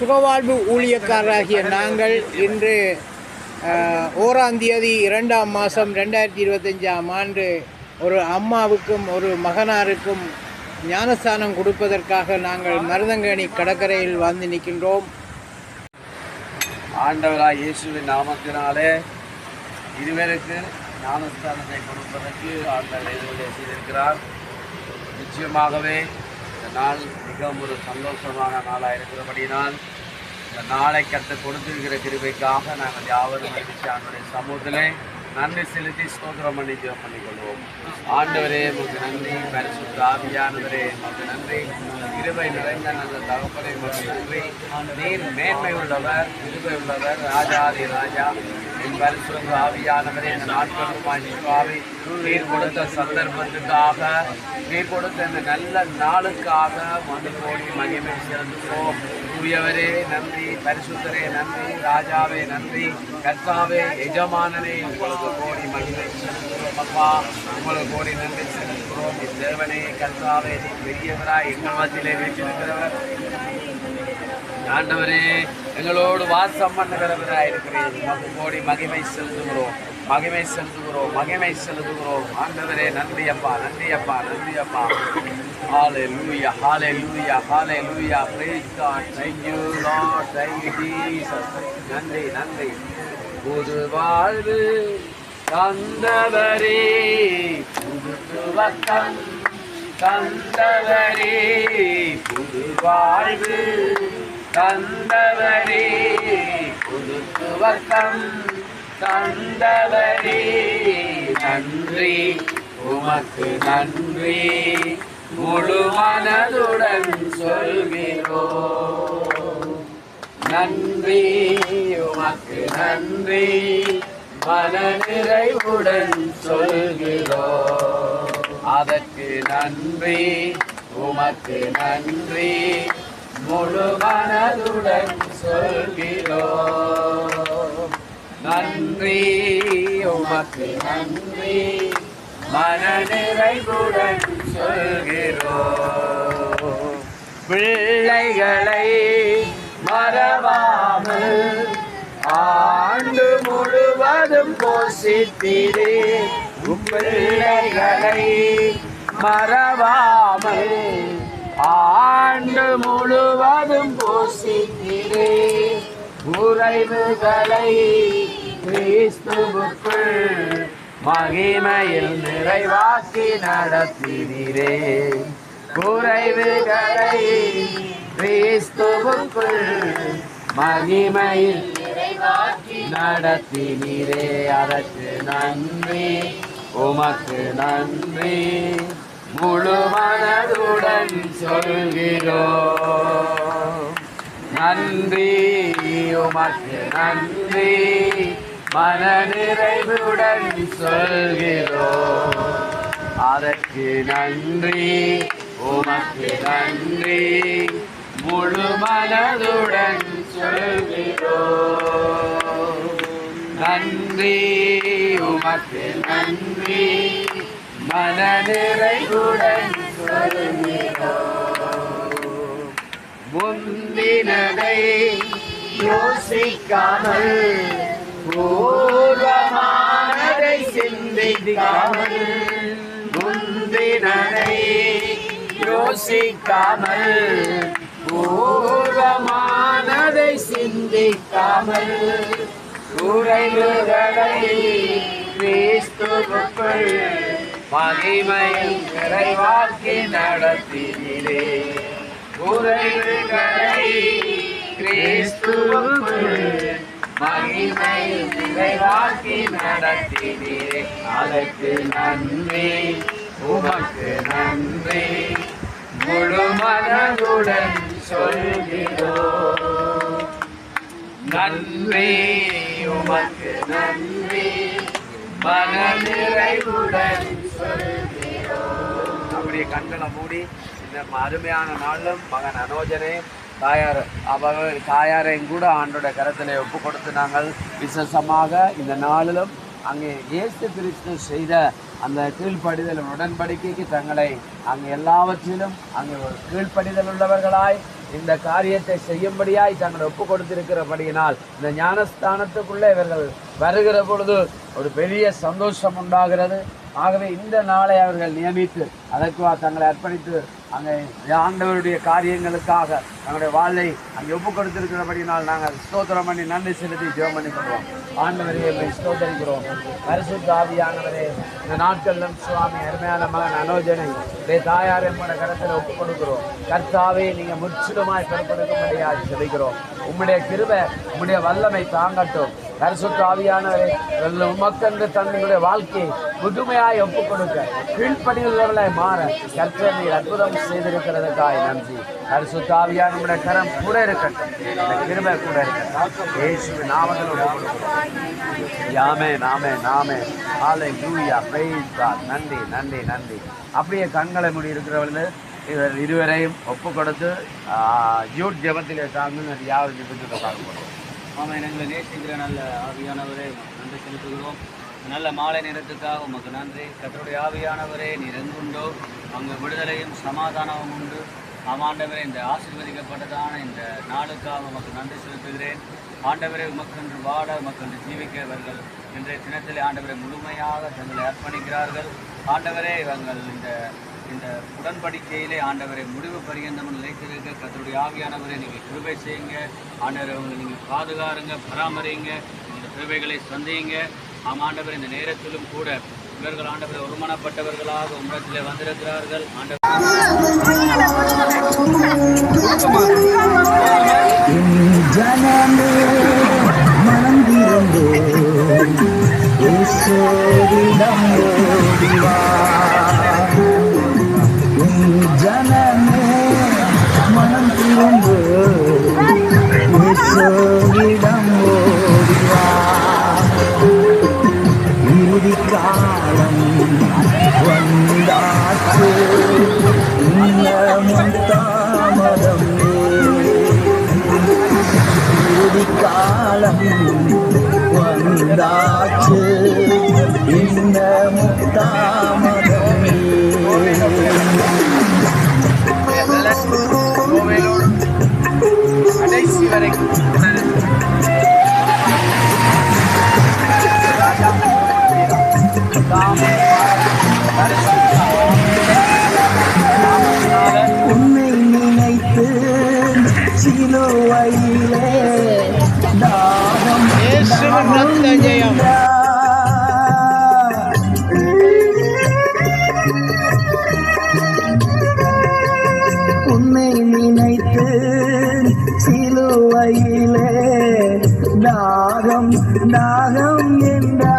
சுகவாழ்வு ஊழியக்காரராகிய நாங்கள் இன்று ஓராம் தேதி இரண்டாம் மாதம் ரெண்டாயிரத்தி இருபத்தஞ்சாம் ஆண்டு ஒரு அம்மாவுக்கும் ஒரு மகனாருக்கும் ஞானஸ்தானம் கொடுப்பதற்காக நாங்கள் மருதங்கணி கடற்கரையில் வந்து நிற்கின்றோம். ஆண்டவராக இயேசுவின் நாமத்தினாலே இருவருக்கு ஞானஸ்தானத்தை கொடுப்பதற்கு ஆண்டவர் செய்திருக்கிறார். நிச்சயமாகவே இந்த நாள் மிகவும் ஒரு சந்தோஷமான நாளாக இருக்கிறபடினால் இந்த நாளை கற்று கொடுத்திருக்கிற கிருபைக்காக நாங்கள் யாவரும் மகிழ்ச்சி ஆண்டுடைய சமூகத்திலே நன்றி செலுத்தி ஸ்தோத்திரம் பண்ணி ஜெபம் பண்ணிக்கொள்வோம். ஆண்டவரே உங்களுக்கு நன்றி. பரிசுத்த ஆவியானவரே உமக்கு நன்றி. கிருபை நிறைந்த நல்ல தகப்பனை உமக்கு நன்றி. நீர் மேன்மை உள்ளவர் கிருபை உள்ளவர் ராஜாதி ராஜா. என் பரிசுத்த ஆவியானவரே இந்த நாட்களுமாய் நிற்பாவி. நீர் கொடுத்த சந்தர்ப்பத்துக்காக நீர் கொடுத்த இந்த நல்ல நாளுக்காக மனு கோடி மகிமை செலுத்துகிறோம் தூயவரே நன்றி. பரிசுத்தரே நன்றி. ராஜாவே நன்றி. கர்த்தாவே எஜமானனே உங்களுக்கு கோடி மகிழ்ச்சி அப்பா. உங்களுக்கு கோடி நன்றி செலுத்துகிறோம். தேவனே கர்த்தாவே நீ பெரியவராய் எங்கள் மத்தியிலே வீட்டிருக்கிறவர். ஆண்டவரே எங்களோடு வாசம் பண்ணுகிறவராக இருக்கிறேன் உமக்கு கோடி மகிமை செலுத்துகிறோம். மகிமை செலுத்துகிறோம் மகிமை செலுத்துகிறோம். ஆண்டவரே நன்றி அப்பா நன்றி அப்பா நன்றி அப்பா. ஹாலே லூயா hallelujah hallelujah praise God thank you Lord thank you Jesus நன்றி நன்றி. புது வாழ்வு தந்தவரே. புது துவக்கம் தந்தவரே. புது வாழ்வு தந்தவரே. புது துவக்கம் தந்தவரே நன்றி. உமக்கு நன்றி. முழு மனதுடன் சொல்கிறோ நன்றி உமக்கு நன்றி. மன நிறைவுடன் சொல்கிறோ அதற்கு நன்றி உமக்கு நன்றி. முழு மனதுடன் சொல்கிறோம். நன்றி உமக்கு நன்றி. மனநிறைவுடன் சொல்கிறோம். பிள்ளைகளை மறவாமல் ஆண்டு முழுவதும் போஷித்தீரே. பிள்ளைகளை மறவாமல் ஆண்டு முழுவதும் போஷித்தீரே. உறைவுகளை கிறிஸ்துவுக்குள் மகிமையில் நிறைவாக்கி நடத்தினீரே. குறைவுகளை கிறிஸ்துவுக்குள் மகிமையில் நடத்தினீரே. அதற்கு நன்றி உமக்கு நன்றி. முழு மனதுடன் சொல்கிறோம். நன்றி உமக்கு நன்றி. மன நிறைவுடன் சொல்கிறோம் அதற்கு நன்றி உமக்கு நன்றி. முழு மனதுடன் சொல்கிறோம் நன்றி உமக்கு நன்றி. மன நிறைவுடன் சொல்கிறோம் முந்தினதை யோசிக்காமல் பூர்வமானதை சிந்திக்காமல் முந்தினதை யோசிக்காமல் பூர்வமானதை சிந்திக்காமல் குறைவுகளை கிறிஸ்துவுக்குள் மகிமையில் நிறைவாக்கி நடத்தினே குறைவுகளை கிறிஸ்துவுக்குள் மகிமையில் நிறைவாக்கி நடத்தினீரே. அதற்கு நன்றி உமக்கு நன்றி. முழு மனதுடன் சொல்கிறோ. நன்றி உமக்கு நன்றி. மன நிறைவுடன் சொல்கிறோம் நம்முடைய கண்களை மூடி இந்த அருமையான நாளும் மகன் அனோஜனே தாயார் அவர் தாயாரையும் கூட ஆண்டோட கரத்தில் ஒப்பு கொடுத்து நாங்கள் விசேஷமாக இந்த நாளிலும் அங்கே இயேசு கிறிஸ்து செய்த அந்த கீழ்ப்படிதல் உடன்படிக்கைக்கு தங்களை அங்கே எல்லாவற்றிலும் அங்கே ஒரு கீழ்ப்படிதல் உள்ளவர்களாய் இந்த காரியத்தை செய்யும்படியாய் தங்களை ஒப்பு கொடுத்திருக்கிறபடியினால் இந்த ஞானஸ்தானத்துக்குள்ளே இவர்கள் வருகிற பொழுது ஒரு பெரிய சந்தோஷம் உண்டாகிறது. ஆகவே இந்த நாளை அவர்கள் நியமித்து அதற்கு தங்களை அர்ப்பணித்து அங்கே ஆண்டவருடைய காரியங்களுக்காக தங்களுடைய வாழ்வை அங்கே ஒப்பு கொடுத்திருக்கிறபடினால் நாங்கள் ஸ்தோத்திரம் பண்ணி நன்றி செலுத்தி ஜெபம் பண்ணி கொள்வோம். ஆண்டவரையே போய் ஸ்தோத்தரிக்கிறோம். பரிசுத்த ஆவியானவரே இந்த நாட்களிலும் சுவாமி அருமையான மகன் அனோஜனை உடைய தாயார் எம்மோட கருத்தில் ஒப்பு கொடுக்கிறோம். கர்த்தாவே நீங்கள் முற்றிலுமாய் பொறுப்பெடுக்கும்படியாக செபிக்கிறோம் உம்முடைய கிருபை உம்முடைய வல்லமை தாங்கட்டும். பரிசுத்த ஆவியானவரே உமக்கென்று தன்னுடைய வாழ்க்கையை முழுமையாய் ஒப்புக் கொடுக்க கீழ்ப்படிகளவர்களாய் மாற கற்ற நீர் அற்புதம் செய்திருக்கிறதுக்காய் நன்றி. பரிசுத்த ஆவியான கரம் கூட இருக்கட்டும். இந்த கூட இருக்கட்டும். இயேசுவின் நாமத்தில் யாமே நாமே நாமே ஆலை லூயா பிரைஸ் நன்றி நன்றி நன்றி. அப்படியே கண்களை முடி இருக்கிறவர்கள் இவர் இருவரையும் ஒப்பு கொடுத்து ஜூட் ஜபத்திலே சார்ந்து யாவது ஜெபத்தில் பார்க்கப்படுவோம் மாமா ஆமாம் எங்களை நேசிக்கிற நல்ல ஆவியானவரே நன்றி செலுத்துகிறோம். நல்ல மாலை நேரத்துக்காக உமக்கு நன்றி. கத்தருடைய ஆவியானவரே நீர் எங்குண்டோ? அங்கு விடுதலையும் சமாதானமும் உண்டு. ஆமாண்டவரே இந்த ஆசீர்வதிக்கப்பட்டதான இந்த நாளுக்காக உமக்கு நன்றி செலுத்துகிறேன். ஆண்டவரே உமக்கென்று வாட உமக்கென்று ஜீவிக்கவர்கள் இன்றைய தினத்திலே ஆண்டவரை முழுமையாக தங்களை அர்ப்பணிக்கிறார்கள். ஆண்டவரே இவங்கள் இந்த இந்த உடன்படிக்கையிலே ஆண்டவரை முடிவு பரியந்தம் நிலைத்திருக்க கத்தருடைய ஆவியானவரை நீங்கள் கிருபை செய்யுங்க. ஆண்டவரை உங்களை நீங்கள் பாதுகாருங்க பராமரிங்க இந்த கிருபைகளை சந்தியுங்க. ஆம் ஆண்டவர் இந்த நேரத்திலும் கூட இவர்கள் ஆண்டவரை ஒருமனப்பட்டவர்களாக உம்மிடத்திலே வந்திருக்கிறார்கள். ஆண்டவர் மனம் உன்னை நினைத்து சிலுவையிலே தாகம் தாகம் என்ற